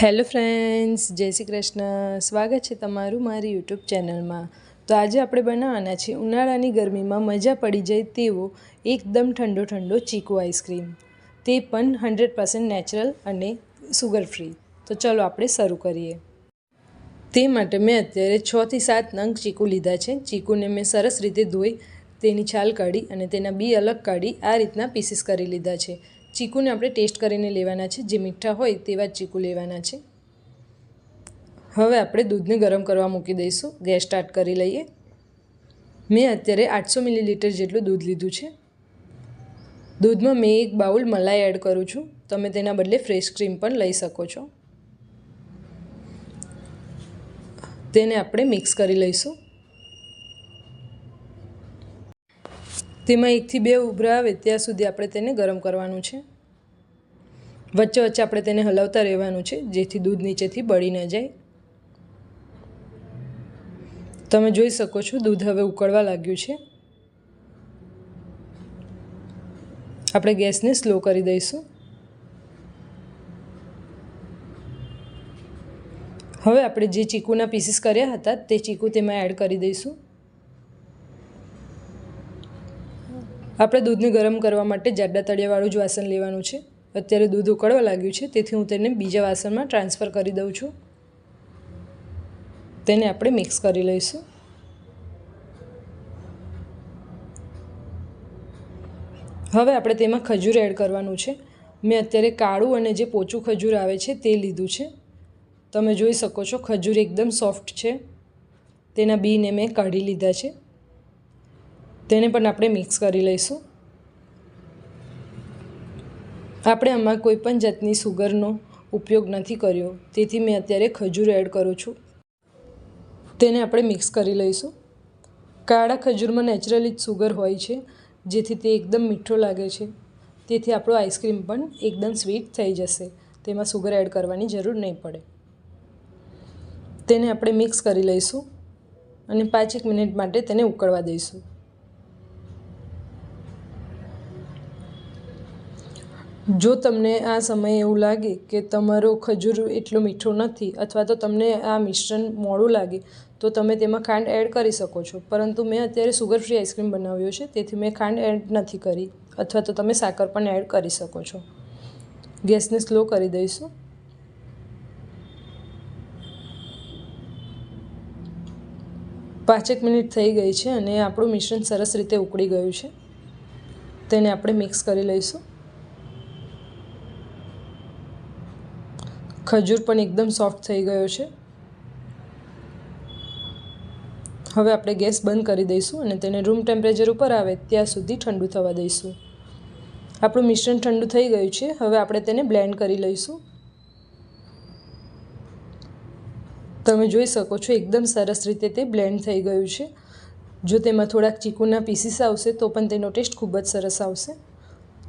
Hello friends, જય શ્રી કૃષ્ણ. સ્વાગત છે તમારું મારી યુટ્યુબ ચેનલમાં. તો આજે આપણે બનાવવાના છે ઉનાળાની ગરમીમાં મજા પડી જાય તેવો એકદમ ઠંડો ઠંડો ચીકુ આઈસ્ક્રીમ. તે પણ હંડ્રેડ પર્સન્ટ નેચરલ અને સુગર ફ્રી તો ચલો આપણે શરૂ કરીએ. તે માટે મેં અત્યારે છથી સાત નંગ ચીકુ લીધા છે. ચીકુને મેં સરસ રીતે ધોઈ તેની છાલ કાઢી અને તેના બી અલગ કાઢી આ રીતના પીસીસ કરી લીધા છે. ચીકુને આપણે ટેસ્ટ કરીને લેવાના છે. જે મીઠા હોય તેવા જ ચીકુ લેવાના છે. હવે આપણે દૂધને ગરમ કરવા મૂકી દઈશું. ગેસ સ્ટાર્ટ કરી લઈએ. મેં અત્યારે આઠસો મિલીલીટર જેટલું દૂધ લીધું છે. દૂધમાં મેં એક બાઉલ મલાઈ એડ કરું છું. તમે તેના બદલે ફ્રેશ ક્રીમ પણ લઈ શકો છો. તેને આપણે મિક્સ કરી લઈશું. તેમાં એકથી બે ઉભરા આવે ત્યાં સુધી આપણે તેને ગરમ કરવાનું છે. વચ્ચે વચ્ચે આપણે તેને હલાવતા રહેવાનું છે, જેથી દૂધ નીચેથી બળી ન જાય. તમે જોઈ શકો છો, દૂધ હવે ઉકળવા લાગ્યું છે. આપણે ગેસને સ્લો કરી દઈશું. હવે આપણે જે ચીકુના પીસીસ કર્યા હતા, તે ચીકુ તેમાં એડ કરી દઈશું. આપણે દૂધને ગરમ કરવા માટે જાડા તળિયાવાળું જ વાસણ લેવાનું છે. અત્યારે દૂધ ઉકળવા લાગ્યું છે, તેથી હું તેને બીજા વાસણમાં ટ્રાન્સફર કરી દઉં છું. તેને આપણે મિક્સ કરી લઈશું. હવે આપણે તેમાં ખજૂર એડ કરવાનું છે. મેં અત્યારે કાળું અને જે પોચું ખજૂર આવે છે તે લીધું છે. તમે જોઈ શકો છો ખજૂર એકદમ સોફ્ટ છે. તેના બીને મેં કાઢી લીધા છે. તેને પણ આપણે મિક્સ કરી લઈશું. આપણે આમાં કોઈ પણ જાતની સુગરનો ઉપયોગ નથી કર્યો. તેથી મેં અત્યારે ખજૂર એડ કરું છું. તેને આપણે મિક્સ કરી લઈશું. કાળા ખજૂરમાં નેચરલી જ સુગર હોય છે, જેથી તે એકદમ મીઠો લાગે છે. તેથી આપણો આઈસ્ક્રીમ પણ એકદમ સ્વીટ થઈ જશે. તેમાં સુગર એડ કરવાની જરૂર નહીં પડે. તેને આપણે મિક્સ કરી લઈશું અને પાંચેક મિનિટ માટે તેને ઉકળવા દઈશું. જો તમને આ સમયે એવું લાગે કે તમારો ખજૂર એટલો મીઠો નથી અથવા તો તમને આ મિશ્રણ મોડું લાગે, તો તમે તેમાં ખાંડ એડ કરી શકો છો. પરંતુ મેં અત્યારે સુગર ફ્રી આઈસ્ક્રીમ બનાવ્યો છે, તેથી મેં ખાંડ એડ નથી કરી અથવા તો તમે સાકર પણ એડ કરી શકો છો. ગેસને સ્લો કરી દઈશું. પાંચેક મિનિટ થઈ ગઈ છે અને આપણું મિશ્રણ સરસ રીતે ઉકળી ગયું છે. તેને આપણે મિક્સ કરી લઈશું. ખજૂર પણ એકદમ સોફ્ટ થઈ ગયો છે. હવે આપણે ગેસ બંધ કરી દઈશું અને તેને રૂમ ટેમ્પરેચર ઉપર આવે ત્યાં સુધી ઠંડુ થવા દઈશું. આપણું મિશ્રણ ઠંડુ થઈ ગયું છે, હવે આપણે તેને બ્લેન્ડ કરી લઈશું. તમે જોઈ શકો છો, એકદમ સરસ રીતે તે બ્લેન્ડ થઈ ગયું છે. જો તેમાં થોડાક ચીકુના પીસીસ આવશે, તો પણ તેનો ટેસ્ટ ખૂબ જ સરસ આવશે.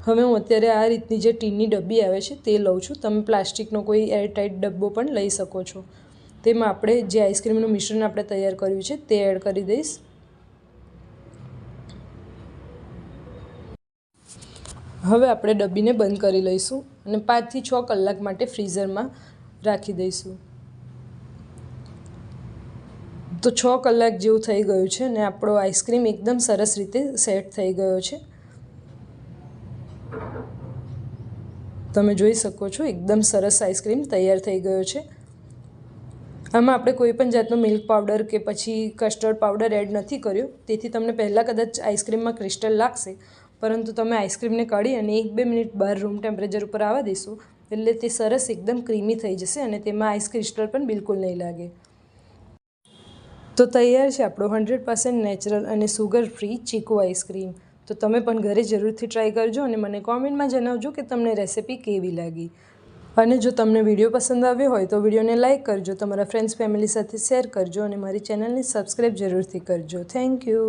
હવે હું અત્યારે આ રીતની જે ટીનની ડબ્બી આવે છે તે લઉં છું. તમે પ્લાસ્ટિકનો કોઈ એરટાઇટ ડબ્બો પણ લઈ શકો છો. તેમાં આપણે જે આઈસ્ક્રીમનું મિશ્રણ આપણે તૈયાર કર્યું છે તે એડ કરી દઈશ. હવે આપણે ડબ્બીને બંધ કરી લઈશું અને પાંચથી છ કલાક માટે ફ્રીઝરમાં રાખી દઈશું. તો છ કલાક જેવું થઈ ગયું છે અને આપણો આઈસ્ક્રીમ એકદમ સરસ રીતે સેટ થઈ ગયો છે. તમે જોઈ શકો છો, એકદમ સરસ આઈસ્ક્રીમ તૈયાર થઈ ગયો છે. આમાં આપણે કોઈ પણ જાતનો મિલ્ક પાવડર કે પછી કસ્ટર્ડ પાવડર એડ નથી કર્યો. તેથી તમને પહેલાં કદાચ આઈસ્ક્રીમમાં ક્રિસ્ટલ લાગશે, પરંતુ તમે આઈસ્ક્રીમને કાઢી અને એક બે મિનિટ બહાર રૂમ ટેમ્પરેચર ઉપર આવવા દેશો, એટલે તે સરસ એકદમ ક્રીમી થઈ જશે અને તેમાં આઈસ ક્રિસ્ટલ પણ બિલકુલ નહીં લાગે. તો તૈયાર છે આપણો હંડ્રેડ પર્સન્ટ નેચરલ અને સુગર ફ્રી ચીકુ આઈસ્ક્રીમ. તો તમે પણ ઘરે જરૂરથી ટ્રાય કરજો અને મને કોમેન્ટમાં જણાવજો કે તમને રેસિપી કેવી લાગી. અને જો તમને વીડિયો પસંદ આવ્યો હોય તો વિડીયોને લાઇક કરજો, તમારા ફ્રેન્ડ્સ ફેમિલી સાથે શેર કરજો અને મારી ચેનલને સબસ્ક્રાઈબ જરૂરથી કરજો. Thank you